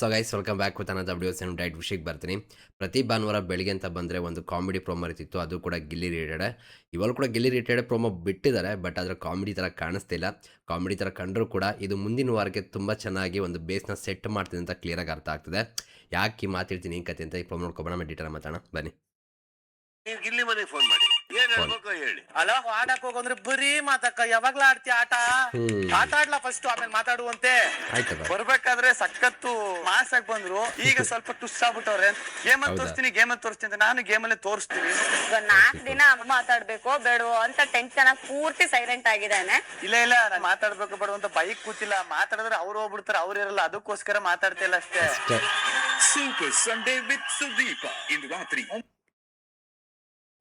So guys welcome back with ಅನ್ನೋದು videos ಏನು diet ವಿಷಯಕ್ಕೆ ಬರ್ತೀನಿ. ಪ್ರತಿ ಭಾನುವಾರ ಬೆಳಿಗ್ಗೆ ಅಂತ ಬಂದರೆ ಒಂದು ಕಾಮಿಡಿ ಪ್ರೋಮೋ ಇರ್ತಿತ್ತು. ಅದು ಕೂಡ ಗಿಲ್ಲಿ ರಿಲೇಟೆಡ್ ಇವಾಗ ಕೂಡ ಗಿಲ್ಲಿ ರಿಲೇಟೆಡ್ ಪ್ರೋಮೋ ಬಿಟ್ಟಿದ್ದಾರೆ ಬಟ್ ಅದರ ಕಾಮಿಡಿ ಥರ ಕಾಣಿಸ್ತಿಲ್ಲ ಕಾಮಿಡಿ ಥರ ಕಂಡರೂ ಕೂಡ ಇದು ಮುಂದಿನ ವಾರಕ್ಕೆ ತುಂಬ ಚೆನ್ನಾಗಿ ಒಂದು ಬೇಸ್ನ ಸೆಟ್ ಮಾಡ್ತೀನಿ ಅಂತ ಕ್ಲಿಯರಾಗಿ ಅರ್ಥ ಆಗ್ತದೆ. ಯಾಕೆ ಮಾತಿರ್ತೀನಿ ಈ ಕತೆ ಅಂತ ಈ ಪ್ರೋಮೋ ನೋಡ್ಕೊಬೋಣ ಡೀಟೇಲ್ ಮಾತಾಡೋಣ. ಬನ್ನಿ. ಗಿಲ್ಲಿ ಮನೆಗೆ ಫೋನ್ ಮಾಡಿ. ಏನ್. ಹೇಳ್ಬೇಕು ಹೇಳಿ. ಅಲ್ಲ ಆಡಕ್ ಹೋಗಂದ್ರೆ ಬರೀ ಮಾತಕ್ಕ ಯಾವಾಗ್ಲೂ ಆಡ್ತಿ ಆಟ? ಆಟ ಆಡ್ಲಾ ಫಸ್ಟ್ ಆಮೇಲೆ ಮಾತಾಡುವಂತೆ. ಬರ್ಬೇಕಾದ್ರೆ ಸಖತ್ತು ಮಾಸ್ ಆಗಿ ಬಂದ್ರು. ಈಗ ಸ್ವಲ್ಪ ಟುಸ್ ಆಗ್ಬಿಟ್ಟವ್ರೆ. ಗೇಮ್ ಅಲ್ಲಿ ತೋರಿಸ್ತೀನಿ ಗೇಮ್ ಅಲ್ಲಿ ತೋರಿಸ್ತೀನಿ ಅಂತ ನಾನು ಗೇಮ್ ಅಲ್ಲೇ ತೋರಿಸ್ತೀನಿ ಈಗ ನಾಲ್ಕ್ ದಿನ ಮಾತಾಡ್ಬೇಕೋ ಬೇಡವೋ ಅಂತ ಟೆನ್ಷನ್ ಆಗಿ ಪೂರ್ತಿ ಸೈಲೆಂಟ್ ಆಗಿದ್ದಾನೆ. ಇಲ್ಲ ಇಲ್ಲ ನಾನ್ ಮಾತಾಡ್ಬೇಕು ಬೇಡ ಅಂತ ಬೈಕ್ ಕೂತಿಲ್ಲ. ಮಾತಾಡಿದ್ರೆ ಅವ್ರು ಹೋಗ್ಬಿಡ್ತಾರೆ ಅವ್ರು ಇರಲ್ಲ. ಅದಕ್ಕೋಸ್ಕರ ಮಾತಾಡ್ತಿಲ್ಲ ಅಷ್ಟೇ. ಅಷ್ಟೇ. ಸೂಪರ್ ಸಂಡೇ ವಿತ್ ಸುದೀಪ ಇಂದು ರಾತ್ರಿ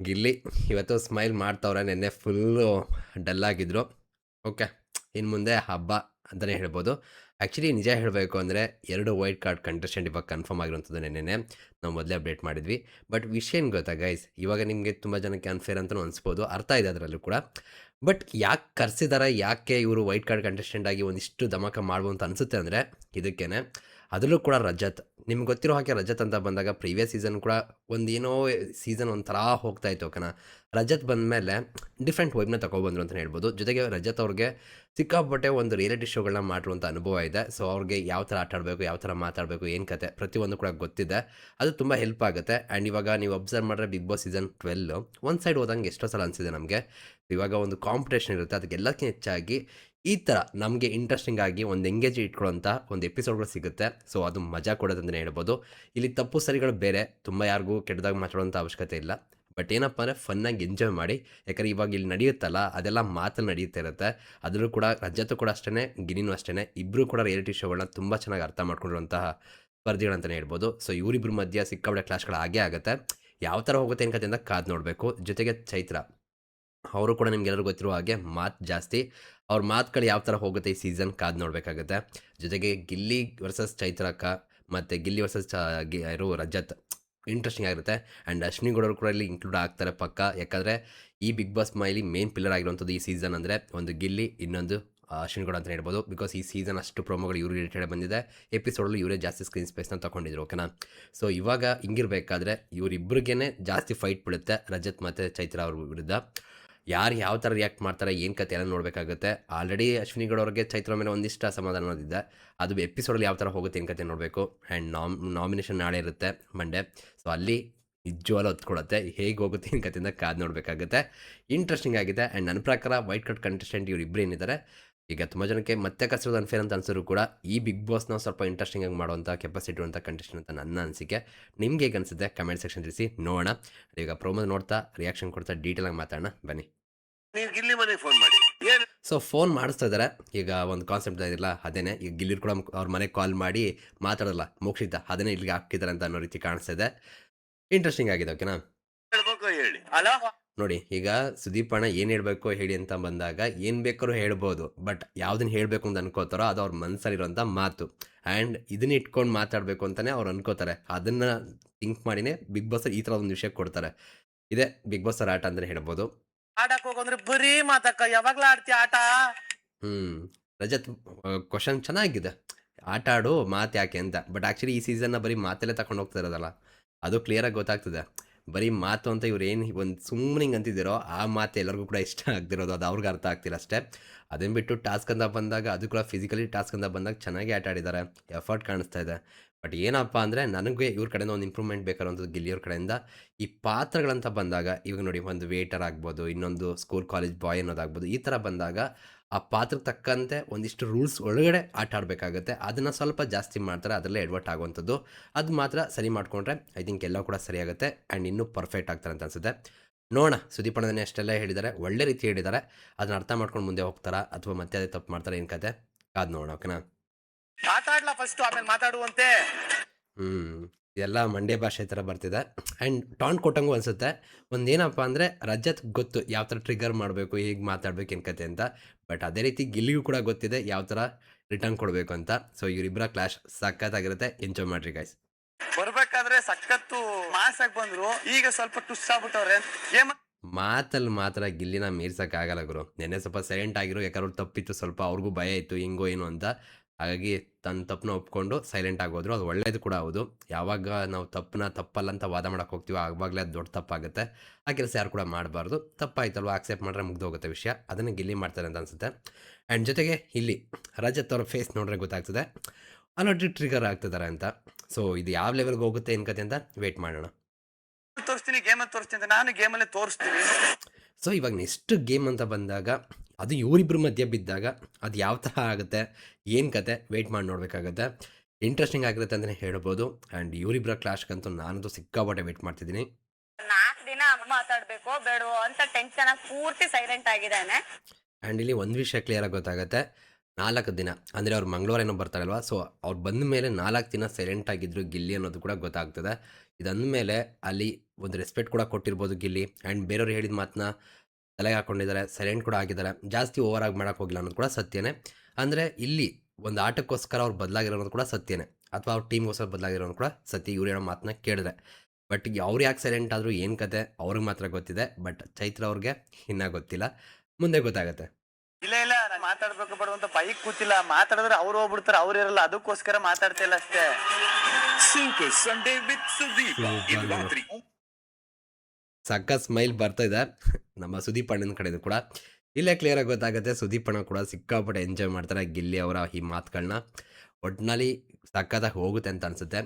ಗಿಲ್ಲಿ ಇವತ್ತು ಸ್ಮೈಲ್ ಮಾಡ್ತವ್ರೆ, ನೆನ್ನೆ ಫುಲ್ಲು ಡಲ್ ಆಗಿದ್ರು. ಓಕೆ ಇನ್ನು ಮುಂದೆ ಹಬ್ಬ ಅಂತಲೇ ಹೇಳ್ಬೋದು. ಆ್ಯಕ್ಚುಲಿ ನಿಜ ಹೇಳಬೇಕು ಅಂದರೆ ಎರಡು ವೈಟ್ ಕಾರ್ಡ್ ಕಂಟೆಸ್ಟೆಂಟ್ ಇವಾಗ ಕನ್ಫರ್ಮ್ ಆಗಿರೋಂಥದ್ದು ನೆನ್ನೆ ನಾವು ಮೊದಲೇ ಅಪ್ಡೇಟ್ ಮಾಡಿದ್ವಿ. ಬಟ್ ವಿಷಯ ಏನು ಗೊತ್ತಾ ಗೈಸ್ ಇವಾಗ ನಿಮಗೆ ತುಂಬ ಜನಕ್ಕೆ ಅನ್ಫೇರ್ ಅಂತಲೂ ಅನಿಸ್ಬೋದು. ಅರ್ಥ ಇದೆ ಅದರಲ್ಲೂ ಕೂಡ. ಬಟ್ ಯಾಕೆ ಕರೆಸಿದಾರೆ, ಯಾಕೆ ಇವರು ವೈಟ್ ಕಾರ್ಡ್ ಕಂಟೆಸ್ಟೆಂಟ್ ಆಗಿ ಒಂದಿಷ್ಟು ಧಮಾಕ ಮಾಡ್ಬೋದು ಅಂತ ಅನಿಸುತ್ತೆ ಅಂದರೆ, ಇದಕ್ಕೇನೆ. ಅದರಲ್ಲೂ ಕೂಡ ರಜತ್, ನಿಮ್ಗೆ ಗೊತ್ತಿರೋ ಹಾಗೆ ರಜತ್ ಅಂತ ಬಂದಾಗ ಪ್ರೀವಿಯಸ್ ಸೀಸನ್ ಕೂಡ ಒಂದೇನೋ ಸೀಸನ್ ಒಂಥರ ಹೋಗ್ತಾ ಇತ್ತು ಓಕೆನಾ? ರಜತ್ ಬಂದಮೇಲೆ ಡಿಫ್ರೆಂಟ್ ವೈಬ್ನ ತಗೊಬಂದ್ರು ಅಂತ ಹೇಳ್ಬೋದು. ಜೊತೆಗೆ ರಜತ್ ಅವ್ರಿಗೆ ಸಿಕ್ಕಾಪಟ್ಟೆ ಒಂದು ರಿಯಾಲಿಟಿ ಶೋಗಳನ್ನ ಮಾಡಿರುವಂಥ ಅನುಭವ ಇದೆ. ಸೊ ಅವ್ರಿಗೆ ಯಾವ ಥರ ಆಟ ಆಡಬೇಕು, ಯಾವ ಥರ ಮಾತಾಡಬೇಕು, ಏನು ಕತೆ ಪ್ರತಿಯೊಂದು ಕೂಡ ಗೊತ್ತಿದೆ. ಅದು ತುಂಬ ಹೆಲ್ಪ್ ಆಗುತ್ತೆ. ಆ್ಯಂಡ್ ಇವಾಗ ನೀವು ಅಬ್ಸರ್ವ್ ಮಾಡಿದ್ರೆ ಬಿಗ್ ಬಾಸ್ ಸೀಸನ್ ಟ್ವೆಲ್ ಒಂದು ಸೈಡ್ ಹೋದಂಗೆ ಎಷ್ಟೋ ಸಲ ಅನಿಸಿದೆ ನಮಗೆ. ಇವಾಗ ಒಂದು ಕಾಂಪಿಟೇಷನ್ ಇರುತ್ತೆ. ಅದಕ್ಕೆಲ್ಲಕ್ಕಿಂತ ಹೆಚ್ಚಾಗಿ ಈ ಥರ ನಮಗೆ ಇಂಟ್ರೆಸ್ಟಿಂಗ್ ಆಗಿ ಒಂದು ಎಂಗೇಜ್ ಇಟ್ಕೊಳ್ಳೋಂಥ ಒಂದು ಎಪಿಸೋಡ್ಗಳು ಸಿಗುತ್ತೆ. ಸೊ ಅದು ಮಜಾ ಕೊಡೋದಂತಲೇ ಹೇಳ್ಬೋದು. ಇಲ್ಲಿ ತಪ್ಪು ಸರಿಗಳು ಬೇರೆ. ತುಂಬ ಯಾರಿಗೂ ಕೆಟ್ಟದಾಗ ಮಾತಾಡೋಂಥ ಅವಶ್ಯಕತೆ ಇಲ್ಲ. ಬಟ್ ಏನಪ್ಪ ಅಂದರೆ ಫನ್ನಾಗಿ ಎಂಜಾಯ್ ಮಾಡಿ, ಯಾಕಂದ್ರೆ ಇವಾಗ ಇಲ್ಲಿ ನಡೆಯುತ್ತಲ್ಲ, ಅದೆಲ್ಲ ಮಾತು ನಡೆಯುತ್ತೆ ಇರುತ್ತೆ. ಅದರಲ್ಲೂ ಕೂಡ ರಜತ್ತು ಕೂಡ ಅಷ್ಟೇ ಗಿನಿನೂ ಅಷ್ಟೇ ಇಬ್ಬರು ಕೂಡ ರಿಯಾಲಿಟಿ ಶೋಗಳನ್ನ ತುಂಬ ಚೆನ್ನಾಗಿ ಅರ್ಥ ಮಾಡ್ಕೊಂಡಿರುವಂತಹ ಸ್ಪರ್ಧಿಗಳಂತಲೇ ಹೇಳ್ಬೋದು. ಸೊ ಇವರಿಬ್ಬರ ಮಧ್ಯ ಸಿಕ್ಕಾಪಟ್ಟೆ ಕ್ಲಾಸ್ಗಳು ಆಗೇ ಆಗುತ್ತೆ. ಯಾವ ಥರ ಹೋಗುತ್ತೆ ಅಂತ ಕಾದು ನೋಡಬೇಕು. ಜೊತೆಗೆ ಚೈತ್ರ. ಅವರು ಕೂಡ ನಿಮ್ಗೆಲ್ಲರೂ ಗೊತ್ತಿರುವ ಹಾಗೆ ಮಾತು ಜಾಸ್ತಿ. ಅವ್ರ ಮಾತುಗಳು ಯಾವ ಥರ ಹೋಗುತ್ತೆ ಈ ಸೀಸನ್ ಕಾದು ನೋಡಬೇಕಾಗುತ್ತೆ. ಜೊತೆಗೆ ಗಿಲ್ಲಿ ವರ್ಸಸ್ ಚೈತ್ರಕ್ಕ ಮತ್ತು ಗಿಲ್ಲಿ ವರ್ಸಸ್ ಚ ಯಾರು ರಜತ್ ಇಂಟ್ರೆಸ್ಟಿಂಗ್ ಆಗಿರುತ್ತೆ. ಆ್ಯಂಡ್ ಅಶ್ವಿನಿ ಗೌಡರು ಕೂಡ ಇಲ್ಲಿ ಇನ್ಕ್ಲೂಡ್ ಆಗ್ತಾರೆ ಪಕ್ಕ. ಯಾಕಂದರೆ ಈ Bigg Boss mile main pillar ಆಗಿರುವಂಥದ್ದು ಈ ಸೀಸನ್ ಅಂದರೆ ಒಂದು ಗಿಲ್ಲಿ, ಇನ್ನೊಂದು ಅಶ್ವಿನಿ ಗೌಡ ಅಂತ ಹೇಳ್ಬೋದು. ಬಿಕಾಸ್ ಈ ಸೀಸನ್ ಅಷ್ಟು ಪ್ರೋಮೋಗಳು ಇವರು ರಿಲೇಟೆಡ್ ಬಂದಿದೆ. ಎಪಿಸೋಡಲ್ಲೂ ಇವರೇ ಜಾಸ್ತಿ ಸ್ಕ್ರೀನ್ ಸ್ಪೇಸ್ನ ತೊಗೊಂಡಿದ್ರು ಓಕೆನಾ ಸೊ ಇವಾಗ ಹಿಂಗಿರಬೇಕಾದ್ರೆ ಇವರಿಬ್ಬರಿಗೇ ಜಾಸ್ತಿ ಫೈಟ್ ಬೀಳುತ್ತೆ ರಜತ್ ಮತ್ತು ಚೈತ್ರ ಅವ್ರ ವಿರುದ್ಧ. ಯಾರು ಯಾವ ಥರ ರಿಯಾಕ್ಟ್ ಮಾಡ್ತಾರೆ, ಏನು ಕತೆ ಎಲ್ಲ ನೋಡಬೇಕಾಗುತ್ತೆ. ಆಲ್ರೆಡಿ ಅಶ್ವಿನಿಗಳವ್ರಿಗೆ ಚೈತ್ರ ಮೇಲೆ ಒಂದಿಷ್ಟು ಅಸಮಾಧಾನ ಅನ್ನೋದಿದ್ದೆ ಅದು ಎಪಿಸೋಡಲ್ಲಿ ಯಾವ ಥರ ಹೋಗುತ್ತೆ, ಏನು ಕತೆ ನೋಡಬೇಕು. ಆ್ಯಂಡ್ ನಾಮ್ ನಾಮಿನೇಷನ್ ನಾಳೆ ಇರುತ್ತೆ ಮಂಡೇ ಸೊ ಅಲ್ಲಿ ನಿಜವಾಗ್ಲೂ ಹೊತ್ಕೊಡುತ್ತೆ ಹೇಗೆ ಹೋಗುತ್ತೆ, ಏನು ಕತೆಯಿಂದ ಕಾದು ನೋಡಬೇಕಾಗುತ್ತೆ. ಇಂಟ್ರೆಸ್ಟಿಂಗ್ ಆಗಿದೆ. ಆ್ಯಂಡ್ ನನ್ನ ಪ್ರಕಾರ ವೈಟ್ ಕಟ್ ಕಂಟೆಸ್ಟೆಂಟ್ ಇವ್ರು ಇಬ್ಬರು ಏನಿದ್ದಾರೆ ಈಗ ತುಂಬ ಜನಕ್ಕೆ ಮತ್ತೆ ಕಸಿರೋದು ಅನ್ಫೇರ್ ಅಂತ ಅನ್ಸಿದ್ರು ಕೂಡ ಈ ಬಿಗ್ ಬಾಸ್ನ ಸ್ವಲ್ಪ ಇಂಟ್ರೆಸ್ಟಿಂಗ್ ಆಗಿ ಮಾಡುವಂಥ ಕೆಪಾಸಿಟಿ ಇರುವಂಥ ಕಂಟೆಸ್ಟೆಂಟ್ ಅಂತ ನನ್ನ ಅನಿಸಿಕೆ. ನಿಮ್ಗೆ ಹೇಗೆ ಅನಿಸುತ್ತೆ? ಕಮೆಂಟ್ ಸೆಕ್ಷನ್ ತಿಳಿಸಿ. ನೋಡೋಣ. ಈಗ ಪ್ರೋಮೋ ನೋಡ್ತಾ ರಿಯಾಕ್ಷನ್ ಕೊಡ್ತಾ ಡೀಟೇಲ್ ಆಗಿ ಮಾತಾಡೋಣ. ಬನ್ನಿ. ಗಿಲ್ಲಿ ಮನೆಗೆ ಫೋನ್ ಮಾಡಿ. ಸೊ ಫೋನ್ ಮಾಡಿಸ್ತಾ ಇದ್ದಾರೆ ಈಗ ಒಂದು ಕಾನ್ಸೆಪ್ಟ್ ಇದಿಲ್ಲ ಅದೇನೆ. ಈಗ ಗಿಲ್ಲಿರ್ ಕೂಡ ಅವ್ರ ಮನೆಗೆ ಕಾಲ್ ಮಾಡಿ ಮಾತಾಡಲ್ಲ ಮೋಕ್ಷಿತ ಅದನ್ನೇ ಇಲ್ಲಿಗೆ ಹಾಕಿದ್ದಾರೆ ಅಂತ ಅನ್ನೋ ರೀತಿ ಕಾಣಿಸ್ತಾ ಇದೆ. ಇಂಟ್ರೆಸ್ಟಿಂಗ್ ಆಗಿದೆ ಓಕೆನಾ ನೋಡಿ ಈಗ ಸುದೀಪ್ ಅಣ್ಣ ಏನು ಹೇಳಬೇಕು ಹೇಳಿ ಅಂತ ಬಂದಾಗ ಏನು ಬೇಕಾದ್ರೂ ಹೇಳ್ಬೋದು ಬಟ್ ಯಾವುದನ್ನ ಹೇಳಬೇಕು ಅಂತ ಅನ್ಕೋತಾರೋ ಅದು ಅವ್ರ ಮನಸ್ಸಲ್ಲಿರೋಂಥ ಮಾತು. ಆ್ಯಂಡ್ ಇದನ್ನ ಇಟ್ಕೊಂಡು ಮಾತಾಡಬೇಕು ಅಂತಲೇ ಅವ್ರು ಅನ್ಕೋತಾರೆ. ಅದನ್ನು ಥಿಂಕ್ ಮಾಡಿನೇ ಬಿಗ್ ಬಾಸ್ ಈ ಥರ ಒಂದು ವಿಷಯ ಕೊಡ್ತಾರೆ. ಇದೇ ಬಿಗ್ ಬಾಸ್ ಆಟ ಅಂತಲೇ ಹೇಳ್ಬೋದು. ಆಡಕ್ಕೆ ಹೋಗಂದ್ರೆ ಬರೀ ಮಾತಕ್ಕ ಯಾವಾಗ್ಲೂ ಆಡ್ತೀಯ ಆಟ? ಹ್ಞೂ ರಜತ್ ಕ್ವಶನ್ ಚೆನ್ನಾಗಿದೆ. ಆಟ ಆಡು ಮಾತು ಯಾಕೆ ಅಂತ. ಬಟ್ ಆ್ಯಕ್ಚುಲಿ ಈ ಸೀಸನ್ನ ಬರೀ ಮಾತಲ್ಲೇ ತಗೊಂಡು ಹೋಗ್ತಾ ಇರೋದಲ್ಲ. ಅದು ಕ್ಲಿಯರಾಗಿ ಗೊತ್ತಾಗ್ತದೆ. ಬರೀ ಮಾತು ಅಂತ ಇವ್ರು ಏನು ಒಂದು ಸುಮ್ಮನೆ ಹಿಂಗೆ ಅಂತಿದ್ದೀರೋ ಆ ಮಾತು ಎಲ್ಲರಿಗೂ ಕೂಡ ಇಷ್ಟ ಆಗ್ತಿರೋದು. ಅದು ಅವ್ರಿಗೆ ಅರ್ಥ ಆಗ್ತಿಲ್ಲ ಅಷ್ಟೇ. ಅದನ್ನು ಬಿಟ್ಟು ಟಾಸ್ಕ್ ಅಂತ ಬಂದಾಗ ಅದು ಕೂಡ ಫಿಸಿಕಲಿ ಟಾಸ್ಕ್ ಅಂತ ಬಂದಾಗ ಚೆನ್ನಾಗಿ ಆಟ ಆಡಿದ್ದಾರೆ. ಎಫರ್ಟ್ ಕಾಣಿಸ್ತಾ ಇದೆ. ಬಟ್ ಏನಪ್ಪ ಅಂದರೆ ನನಗೆ ಇವ್ರ ಕಡೆಯಿಂದ ಒಂದು ಇಂಪ್ರೂವ್ಮೆಂಟ್ ಬೇಕಾಗಿರೋಂಥದ್ದು ಗಿಲ್ಲಿಯವ್ರ ಕಡೆಯಿಂದ ಈ ಪಾತ್ರಗಳಂತ ಬಂದಾಗ ಇವಾಗ ನೋಡಿ ಒಂದು ವೇಟರ್ ಆಗ್ಬೋದು, ಇನ್ನೊಂದು ಸ್ಕೂಲ್ ಕಾಲೇಜ್ ಬಾಯ್ ಅನ್ನೋದಾಗ್ಬೋದು ಈ ಥರ ಬಂದಾಗ ಆ ಪಾತ್ರಕ್ಕೆ ತಕ್ಕಂತೆ ಒಂದಿಷ್ಟು ರೂಲ್ಸ್ ಒಳಗಡೆ ಆಟ ಆಡಬೇಕಾಗುತ್ತೆ. ಅದನ್ನು ಸ್ವಲ್ಪ ಜಾಸ್ತಿ ಮಾಡ್ತಾರೆ ಅದರಲ್ಲೇ ಎಡ್ವರ್ಟ್ ಆಗುವಂಥದ್ದು. ಅದು ಮಾತ್ರ ಸರಿ ಮಾಡಿಕೊಂಡ್ರೆ ಐ ಥಿಂಕ್ ಎಲ್ಲ ಕೂಡ ಸರಿಯಾಗುತ್ತೆ ಆ್ಯಂಡ್ ಇನ್ನೂ ಪರ್ಫೆಕ್ಟ್ ಆಗ್ತಾರೆ ಅಂತ ಅನ್ಸುತ್ತೆ. ನೋಡೋಣ ಸುದೀಪಣ್ಣನೇ ಅಷ್ಟೆಲ್ಲ ಹೇಳಿದ್ದಾರೆ. ಒಳ್ಳೆ ರೀತಿ ಹೇಳಿದ್ದಾರೆ. ಅದನ್ನ ಅರ್ಥ ಮಾಡ್ಕೊಂಡು ಮುಂದೆ ಹೋಗ್ತಾರಾ ಅಥವಾ ಮತ್ತೆ ಅದೇ ತಪ್ಪು ಮಾಡ್ತಾರೆ ಏನು ಕತೆ? ಅದು ನೋಡೋಣ ಓಕೆನಾ ಮಾತಾಡ್ಲಾ ಫಸ್ಟ್ ಆಮೇಲೆ ಮಾತಾಡುವಂತೆ. ಹ್ಞೂ ಇದೆಲ್ಲ ಮಂಡ್ಯ ಭಾಷೆ ಥರ ಬರ್ತಿದೆ. ಆ್ಯಂಡ್ ಟಾಂಟ್ ಕೊಟ್ಟಂಗೂ ಅನಿಸುತ್ತೆ ಒಂದೇನಪ್ಪ ಅಂದರೆ ರಜತ್ ಗೊತ್ತು ಯಾವ ಥರ ಟ್ರಿಗರ್ ಮಾಡಬೇಕು ಹೇಗೆ ಮಾತಾಡಬೇಕು ಏನು ಕತೆ ಅಂತ. ಬಟ್ ಅದೇ ರೀತಿ ಗಿಲ್ಲಿಗೂ ಕೂಡ ಗೊತ್ತಿದೆ ಯಾವ ಥರ ರಿಟರ್ನ್ ಕೊಡಬೇಕು ಅಂತ. ಸೊ ಇವರಿಬ್ಬರ ಕ್ಲಾಶ್ ಸಖತ್ತಾಗಿರುತ್ತೆ. ಎಂಜಾಯ್ ಮಾಡ್ರಿ ಗಾಯ್ಸ್ ಬರ್ಬೇಕಾದ್ರೆ ಸಖತ್ತು ಮಾಸ್ ಆಗಿ ಬಂದ್ರು. ಈಗ ಸ್ವಲ್ಪ ಟುಸ್ ಆಗ್ಬಿಟ್ಟವ್ರೆ. ಗೇಮ್ ಮಾತಲ್ಲಿ ಮಾತ್ರ ಗಿಲ್ಲಿನ ಮೀರ್ಸೋಕ್ಕಾಗಲ್ಲ ಗುರು. ನೆನ್ನೆ ಸ್ವಲ್ಪ ಸೈಲೆಂಟ್ ಆಗಿರೋ ಯಾಕಂದ್ರೆ ತಪ್ಪಿತ್ತು ಸ್ವಲ್ಪ ಅವ್ರಿಗೂ ಭಯ ಇತ್ತು ಹಿಂಗೋ ಏನು ಅಂತ. ಹಾಗಾಗಿ ತನ್ನ ತಪ್ಪನ್ನ ಒಪ್ಕೊಂಡು ಸೈಲೆಂಟ್ ಆಗೋದ್ರು ಅದು ಒಳ್ಳೇದು ಕೂಡ ಹೌದು. ಯಾವಾಗ ನಾವು ತಪ್ಪನ್ನ ತಪ್ಪಲ್ಲ ಅಂತ ವಾದ ಮಾಡೋಕೆ ಹೋಗ್ತೀವೋ ಆವಾಗಲೇ ಅದು ದೊಡ್ಡ ತಪ್ಪಾಗುತ್ತೆ. ಆ ಕೆಲಸ ಯಾರು ಕೂಡ ಮಾಡಬಾರ್ದು. ತಪ್ಪಾಯ್ತಲ್ವ ಆಕ್ಸೆಪ್ಟ್ ಮಾಡಿದ್ರೆ ಮುಗ್ದೋಗುತ್ತೆ ವಿಷಯ. ಅದನ್ನು ಗಿಲ್ಲಿ ಮಾಡ್ತಾರೆ ಅಂತ ಅನಿಸುತ್ತೆ. ಆ್ಯಂಡ್ ಜೊತೆಗೆ ಇಲ್ಲಿ ರಜತ್ ಅವ್ರ ಫೇಸ್ ನೋಡಿದ್ರೆ ಗೊತ್ತಾಗ್ತದೆ. ಆಲ್ರೆಡಿ ಟ್ರಿಗರ್ ಆಗ್ತಿದ್ದಾರೆ ಅಂತ. ಸೊ ಇದು ಯಾವ ಲೆವೆಲ್ಗೆ ಹೋಗುತ್ತೆ ಏನು ಕತೆ ಅಂತ ವೇಟ್ ಮಾಡೋಣ. ತೋರಿಸ್ತೀನಿ ಗೇಮಲ್ಲಿ ತೋರಿಸ್ತೀನಿ ಅಂತ. ನಾನು ಗೇಮಲ್ಲೇ ತೋರಿಸ್ತೀನಿ. ಸೊ ಇವಾಗ ನೆಕ್ಸ್ಟ್ ಗೇಮ್ ಅಂತ ಬಂದಾಗ ಅದು ಇವರಿಬ್ಬರ ಮಧ್ಯೆ ಬಿದ್ದಾಗ ಅದು ಯಾವ ಥರ ಆಗುತ್ತೆ ಏನು ಕತೆ ವೆಯ್ಟ್ ಮಾಡಿ ನೋಡಬೇಕಾಗುತ್ತೆ. ಇಂಟ್ರೆಸ್ಟಿಂಗ್ ಆಗಿರುತ್ತೆ ಅಂತಲೇ ಹೇಳ್ಬೋದು. ಆ್ಯಂಡ್ ಇವರಿಬ್ಬರ ಕ್ಲಾಶ್ಗಂತೂ ನಾನಂತೂ ಸಿಕ್ಕಾಪಟ್ಟೆ ವೆಯ್ಟ್ ಮಾಡ್ತಿದ್ದೀನಿ. ನಾಲ್ಕು ದಿನ ಮಾತಾಡಬೇಕು ಬೇಡವೋ ಅಂತ ಟೆನ್ಷನ್ ಆಗಿ ಪೂರ್ತಿ ಸೈಲೆಂಟ್ ಆಗಿದ್ದಾನೆ. ಆ್ಯಂಡ್ ಇಲ್ಲಿ ಒಂದು ವಿಷಯ ಕ್ಲಿಯರಾಗಿ ಗೊತ್ತಾಗುತ್ತೆ. ನಾಲ್ಕು ದಿನ ಅಂದರೆ ಅವ್ರು ಮಂಗಳವಾರ ಏನೋ ಬರ್ತಾರಲ್ವ ಸೊ ಅವ್ರು ಬಂದ ಮೇಲೆ ನಾಲ್ಕು ದಿನ ಸೈಲೆಂಟ್ ಆಗಿದ್ರು ಗಿಲ್ಲಿ ಅನ್ನೋದು ಕೂಡ ಗೊತ್ತಾಗ್ತದೆ. ಇದಂದ ಮೇಲೆ ಅಲ್ಲಿ ಒಂದು ರೆಸ್ಪೆಕ್ಟ್ ಕೂಡ ಕೊಟ್ಟಿರ್ಬೋದು ಗಿಲ್ಲಿ. ಆ್ಯಂಡ್ ಬೇರೆಯವ್ರು ಹೇಳಿದ ಮಾತನ್ನ ತಲೆಗೆ ಹಾಕೊಂಡಿದ್ದಾರೆ ಸೈಲೆಂಟ್ ಕೂಡ ಆಗಿದ್ದಾರೆ. ಜಾಸ್ತಿ ಓವರ್ ಆಗಿ ಮಾಡೋಕೆ ಹೋಗಿಲ್ಲ ಅನ್ನೋದು ಕೂಡ ಸತ್ಯನೇ. ಅಂದರೆ ಇಲ್ಲಿ ಒಂದು ಆಟಕ್ಕೋಸ್ಕರ ಅವ್ರು ಬದಲಾಗಿರೋದು ಕೂಡ ಸತ್ಯನೇ. ಅಥವಾ ಅವ್ರ ಟೀಮ್ಗೋಸ್ಕರ ಬದಲಾಗಿರೋದು ಕೂಡ ಸತ್ಯ. ಇವ್ರು ಹೇಳೋ ಮಾತನ್ನ ಕೇಳಿದ್ರೆ ಬಟ್ ಅವ್ರು ಯಾಕೆ ಸೈಲೆಂಟ್ ಆದರೂ ಏನು ಕತೆ? ಅವ್ರಿಗೆ ಮಾತ್ರ ಗೊತ್ತಿದೆ. ಬಟ್ ಚೈತ್ರ ಅವ್ರಿಗೆ ಇನ್ನೂ ಗೊತ್ತಿಲ್ಲ. ಮುಂದೆ ಗೊತ್ತಾಗುತ್ತೆ. ಇಲ್ಲ ಇಲ್ಲ. ನಾನು ಮಾತಾಡ್ಬೇಕು ಬರುವಂತ ಅಂತ ಬೈಕ್ ಕೂತಿಲ್ಲ. ಮಾತಾಡಿದ್ರೆ ಅವ್ರು ಹೋಗ್ಬಿಡ್ತಾರೆ. ಅವ್ರು ಇರಲ್ಲ. ಅದಕ್ಕೋಸ್ಕರ ಮಾತಾಡ್ತಾ ಇಲ್ಲ ಅಷ್ಟೇ. ಸಂಡೇ ವಿತ್ with ಸಕ್ಕ ಸ್ಮೈಲ್ ಬರ್ತಾ ಇದೆ. ನಮ್ಮ ಸುದೀಪ್ ಅಣ್ಣನ ಕಡೆದು ಕೂಡ. ಇಲ್ಲೇ ಕ್ಲಿಯರಾಗಿ ಗೊತ್ತಾಗುತ್ತೆ, ಸುದೀಪ್ ಅಣ್ಣ ಕೂಡ ಸಿಕ್ಕಾಪಟ್ಟೆ ಎಂಜಾಯ್ ಮಾಡ್ತಾರೆ ಗಿಲ್ಲಿ ಅವರ ಈ ಮಾತುಗಳನ್ನ ಒಟ್ಟಿನಲ್ಲಿ ಸಕ್ಕತ್ತಾಗಿ ಹೋಗುತ್ತೆ ಅಂತ ಅನಿಸುತ್ತೆ.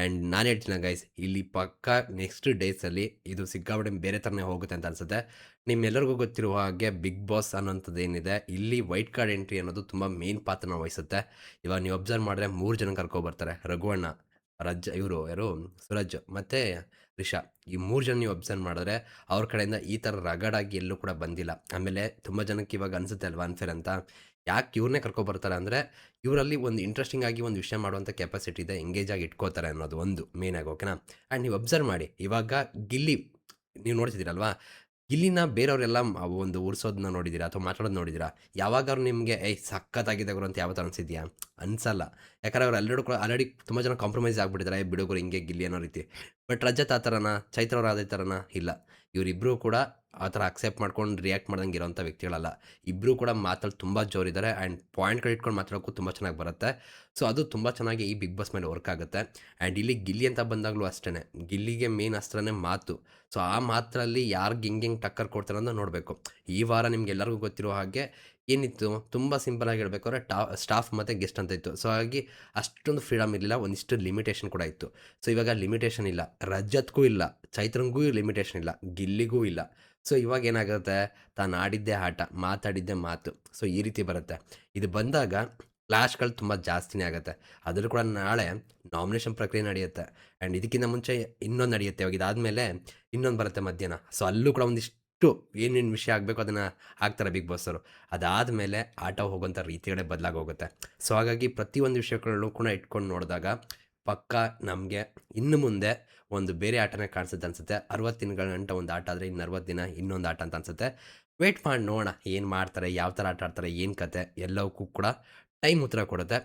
ಆ್ಯಂಡ್ ನಾನು ಹೇಳ್ತೀನಿ ಗೈಸ್ ಇಲ್ಲಿ ಪಕ್ಕ ನೆಕ್ಸ್ಟ್ ಡೇಸಲ್ಲಿ ಇದು ಸಿಕ್ಕಾಪಟ್ಟೆ ಬೇರೆ ಥರನೇ ಹೋಗುತ್ತೆ ಅಂತ ಅನಿಸುತ್ತೆ. ನಿಮ್ಮೆಲ್ಲರಿಗೂ ಗೊತ್ತಿರುವ ಹಾಗೆ ಬಿಗ್ ಬಾಸ್ ಅನ್ನೋಂಥದ್ದು ಏನಿದೆ, ಇಲ್ಲಿ ವೈಟ್ ಕಾರ್ಡ್ ಎಂಟ್ರಿ ಅನ್ನೋದು ತುಂಬ ಮೇನ್ ಪಾತ್ರನ ವಹಿಸುತ್ತೆ. ಇವಾಗ ನೀವು ಅಬ್ಸರ್ವ್ ಮಾಡಿದ್ರೆ ಮೂರು ಜನ ಕರ್ಕೊಬರ್ತಾರೆ. ರಘುವಣ್ಣ ರಜ್ ಇವರು, ಯಾರು? ಸುರಜ್, ಮತ್ತು ರಿಷಾ ಈ ಮೂರು ಜನ ನೀವು ಅಬ್ಸರ್ವ್ ಮಾಡಿದ್ರೆ ಅವ್ರ ಕಡೆಯಿಂದ ಈ ಥರ ರಗಡಾಗಿ ಎಲ್ಲೂ ಕೂಡ ಬಂದಿಲ್ಲ. ಆಮೇಲೆ ತುಂಬ ಜನಕ್ಕೆ ಇವಾಗ ಅನಿಸುತ್ತೆ ಅಲ್ವಾ ಅನ್ಫೇರ್ ಅಂತ? ಯಾಕೆ ಇವ್ರನ್ನೇ ಕರ್ಕೊಬರ್ತಾರೆ ಅಂದರೆ ಇವರಲ್ಲಿ ಒಂದು ಇಂಟ್ರೆಸ್ಟಿಂಗ್ ಆಗಿ ಒಂದು ವಿಷಯ ಮಾಡುವಂಥ ಕೆಪಾಸಿಟಿ ಇದೆ ಎಂಗೇಜ್ ಆಗಿ ಇಟ್ಕೋತಾರೆ ಅನ್ನೋದು ಒಂದು ಮೇನಾಗಿ ಓಕೆನಾ ಆ್ಯಂಡ್ ನೀವು ಅಬ್ಸರ್ವ್ ಮಾಡಿ, ಇವಾಗ ಗಿಲ್ಲಿ, ನೀವು ನೋಡ್ತಿದ್ದೀರಲ್ವಾ? ಗಿಲ್ಲಿನ ಬೇರೆಯವರೆಲ್ಲ ಒಂದು ಉರ್ಸೋದನ್ನ ನೋಡಿದ್ದೀರಾ ಅಥವಾ ಮಾತಾಡೋದು ನೋಡಿದ್ದೀರಾ ಯಾವಾಗಾದ್ರು ನಿಮಗೆ, ಏಯ್ ಸಖತ್ತಾಗಿದೆ ಗುರು ಅಂತ ಯಾವತ್ತು ಅನಿಸಿದ್ಯಾ? ಅನ್ಸಲ್ಲ. ಯಾಕಂದ್ರೆ ಅವ್ರು ಎಲ್ಲರೂ ಕೂಡ ಆಲ್ರೆಡಿ ತುಂಬ ಜನ ಕಾಂಪ್ರಮೈಸ್ ಆಗ್ಬಿಟ್ಟಿದ್ದಾರೆ ಬಿಡುಗರು ಹಿಂಗೆ ಗಿಲ್ಲಿ ಅನ್ನೋ ರೀತಿ. ಬಟ್ ರಜತ್ ಆ ಥರನ? ಚೈತ್ರ ಅವ್ರು ಅದೇ ಥರನ? ಇಲ್ಲ. ಇವರಿಬ್ಬರು ಕೂಡ ಆ ಥರ ಅಕ್ಸೆಪ್ಟ್ ಮಾಡ್ಕೊಂಡು ರಿಯಾಕ್ಟ್ ಮಾಡ್ದಂಗೆ ಇರೋಂಥ ವ್ಯಕ್ತಿಗಳಲ್ಲ. ಇಬ್ಬರು ಕೂಡ ಮಾತಲ್ಲಿ ತುಂಬ ಜೋರಿದ್ದಾರೆ ಆ್ಯಂಡ್ ಪಾಯಿಂಟ್ಗಳು ಇಟ್ಕೊಂಡು ಮಾತಾಡೋಕ್ಕೂ ತುಂಬ ಚೆನ್ನಾಗಿ ಬರುತ್ತೆ. ಸೊ ಅದು ತುಂಬ ಚೆನ್ನಾಗಿ ಈ ಬಿಗ್ ಬಾಸ್ ಮೇಲೆ ವರ್ಕ್ ಆಗುತ್ತೆ. ಆ್ಯಂಡ್ ಇಲ್ಲಿ ಗಿಲ್ಲಿ ಅಂತ ಬಂದಾಗಲೂ ಅಷ್ಟೇ ಗಿಲ್ಲಿಗೆ ಮೇನ್ ಅಸ್ತ್ರನೇ ಮಾತು. ಸೊ ಆ ಮಾತ್ರಲ್ಲಿ ಯಾರಿಗೆ ಹಿಂಗೆ ಹಿಂಗೆ ಟಕ್ಕರ್ ಕೊಡ್ತಾರೆ ಅಂತ ನೋಡಬೇಕು. ಈ ವಾರ ನಿಮ್ಗೆ ಎಲ್ಲರಿಗೂ ಗೊತ್ತಿರೋ ಹಾಗೆ ಏನಿತ್ತು ತುಂಬ ಸಿಂಪಲಾಗಿ ಹೇಳ್ಬೇಕಾದ್ರೆ ಟಾ, ಸ್ಟಾಫ್ ಮತ್ತು ಗೆಸ್ಟ್ ಅಂತ ಇತ್ತು. ಸೊ ಹಾಗಾಗಿ ಅಷ್ಟೊಂದು ಫ್ರೀಡಮ್ ಇರಲಿಲ್ಲ, ಒಂದಿಷ್ಟು ಲಿಮಿಟೇಷನ್ ಕೂಡ ಇತ್ತು. ಸೊ ಇವಾಗ ಲಿಮಿಟೇಷನ್ ಇಲ್ಲ. ರಜತ್ಗೂ ಇಲ್ಲ, ಚೈತ್ರಂಗೂ ಲಿಮಿಟೇಷನ್ ಇಲ್ಲ, ಗಿಲ್ಲಿಗೂ ಇಲ್ಲ. ಸೊ ಇವಾಗ ಏನಾಗುತ್ತೆ? ತಾನು ಆಡಿದ್ದೇ ಆಟ, ಮಾತಾಡಿದ್ದೇ ಮಾತು. ಸೊ ಈ ರೀತಿ ಬರುತ್ತೆ. ಇದು ಬಂದಾಗ ಕ್ಲಾಶ್ಗಳು ತುಂಬ ಜಾಸ್ತಿನೇ ಆಗುತ್ತೆ. ಅದರಲ್ಲೂ ಕೂಡ ನಾಳೆ ನಾಮಿನೇಷನ್ ಪ್ರಕ್ರಿಯೆ ನಡೆಯುತ್ತೆ. ಆ್ಯಂಡ್ ಇದಕ್ಕಿಂತ ಮುಂಚೆ ಇನ್ನೊಂದು ನಡೆಯುತ್ತೆ. ಇವಾಗ ಇದಾದಮೇಲೆ ಇನ್ನೊಂದು ಬರುತ್ತೆ ಮಧ್ಯಾಹ್ನ. ಸೊ ಅಲ್ಲೂ ಕೂಡ ಒಂದಿಷ್ಟು ಏನೇನು ವಿಷಯ ಆಗಬೇಕು ಅದನ್ನು ಹಾಕ್ತಾರೆ ಬಿಗ್ ಬಾಸವರು ಅದಾದ ಮೇಲೆ ಆಟ ಹೋಗುವಂಥ ರೀತಿಗಳೇ ಬದಲಾಗೋಗುತ್ತೆ ಸೊ ಹಾಗಾಗಿ ಪ್ರತಿಯೊಂದು ವಿಷಯಗಳಲ್ಲೂ ಕೂಡ ಇಟ್ಕೊಂಡು ನೋಡಿದಾಗ ಪಕ್ಕ ನಮಗೆ ಇನ್ನು ಮುಂದೆ ಒಂದು ಬೇರೆ ಆಟನೇ ಕಾಣಿಸುತ್ತೆ ಅನಿಸುತ್ತೆ. ಅರವತ್ತು ದಿನಗಳ ನಂಟ ಒಂದು ಆಟ ಆದರೆ ಇನ್ನು ಅರವತ್ತು ದಿನ ಇನ್ನೊಂದು ಆಟ ಅಂತ ಅನಿಸುತ್ತೆ. ವೆಯ್ಟ್ ಮಾಡಿ ನೋಡೋಣ ಏನು ಮಾಡ್ತಾರೆ, ಯಾವ ಥರ ಆಟ ಆಡ್ತಾರೆ, ಏನು ಕತೆ ಎಲ್ಲವಕ್ಕೂ ಕೂಡ ಟೈಮ್ ಉತ್ತರ ಕೊಡುತ್ತೆ.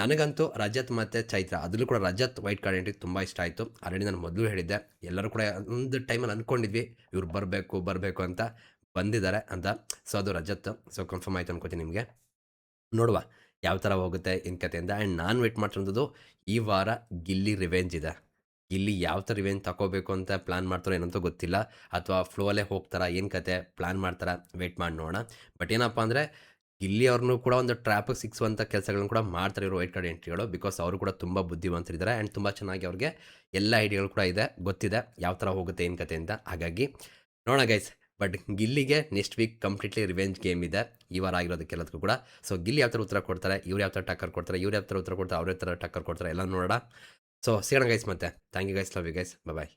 ನನಗಂತೂ ರಜತ್ ಮತ್ತು ಚೈತ್ರ, ಅದರಲ್ಲೂ ಕೂಡ ರಜತ್ ವೈಟ್ ಕಾರ್ಡ್ ಎಂಟ್ರಿ ತುಂಬ ಇಷ್ಟ ಆಯಿತು. ಆಲ್ರೆಡಿ ನಾನು ಮೊದಲು ಹೇಳಿದ್ದೆ. ಎಲ್ಲರೂ ಕೂಡ ಒಂದು ಟೈಮಲ್ಲಿ ಅಂದ್ಕೊಂಡಿದ್ವಿ ಇವ್ರು ಬರಬೇಕು ಬರಬೇಕು ಅಂತ ಬಂದಿದ್ದಾರೆ ಅಂತ. ಸೊ ಅದು ರಜತ್. ಸೊ ಕನ್ಫರ್ಮ್ ಆಯಿತು ಅನ್ಕೋತೀನಿ ನಿಮಗೆ. ನೋಡುವ ಯಾವ ಥರ ಹೋಗುತ್ತೆ ಏನು ಕಥೆಯಿಂದ. ಆ್ಯಂಡ್ ನಾನು ವೇಟ್ ಮಾಡ್ತಿರೋದು, ಈ ವಾರ ಗಿಲ್ಲಿ ರಿವೆಂಜ್ ಇದೆ. ಗಿಲ್ಲಿ ಯಾವ ಥರ ರಿವೆಂಜ್ ತಗೋಬೇಕು ಅಂತ ಪ್ಲ್ಯಾನ್ ಮಾಡ್ತಾರೋ ಏನಂತೂ ಗೊತ್ತಿಲ್ಲ. ಅಥವಾ ಫ್ಲೋಲ್ಲೇ ಹೋಗ್ತಾರಾ, ಏನು ಕತೆ ಪ್ಲ್ಯಾನ್ ಮಾಡ್ತಾರಾ ವೇಟ್ ಮಾಡಿ ನೋಡೋಣ. ಬಟ್ ಏನಪ್ಪ ಅಂದರೆ ಗಿಲ್ಲಿ ಅವ್ರನ್ನೂ ಕೂಡ ಒಂದು ಟ್ರಾಫಿಕ್ ಸಿಕ್ಸುವಂಥ ಕೆಲಸಗಳನ್ನು ಕೂಡ ಮಾಡ್ತಾರೆ ಇವರು ವೈಟ್ ಕಾರ್ಡ್ ಎಂಟ್ರಿಗಳು ಬಿಕಾಸ್ ಅವರು ಕೂಡ ತುಂಬ ಬುದ್ಧಿವಂತರಿದ್ದಾರೆ ಆ್ಯಂಡ್ ತುಂಬ ಚೆನ್ನಾಗಿ ಅವ್ರಿಗೆ ಎಲ್ಲ ಐಡಿಯಾಗಳು ಕೂಡ ಇದೆ, ಗೊತ್ತಿದೆ ಯಾವ ಥರ ಹೋಗುತ್ತೆ ಏನು ಕತೆ ಅಂತ. ಹಾಗಾಗಿ ನೋಡೋಣ guys but ಗಿಲ್ಲಿಗೆ next week completely revenge game ಇದೆ, ಈ ವಾರ ಆಗಿರೋದಕ್ಕೆಲ್ಲದಕ್ಕೂ ಕೂಡ. ಸೊ ಗಿಲ್ಲಿ ಯಾವ ಥರ ಉತ್ತರ ಕೊಡ್ತಾರೆ, ಇವ್ರು ಯಾವ ಥರ ಟಕ್ಕರ್ ಕೊಡ್ತಾರೆ, ಇವ್ರು ಯಾವ ಥರ ಉತ್ತರ ಕೊಡ್ತಾರೆ, ಅವ್ರ ಥರ ಟಕ್ಕರ್ ಕೊಡ್ತಾರೆ ಎಲ್ಲ ನೋಡೋಣ. ಸೊ ಸಿಗೋಣ ಗೈಸ್ ಮತ್ತೆ. Thank you guys love you guys bye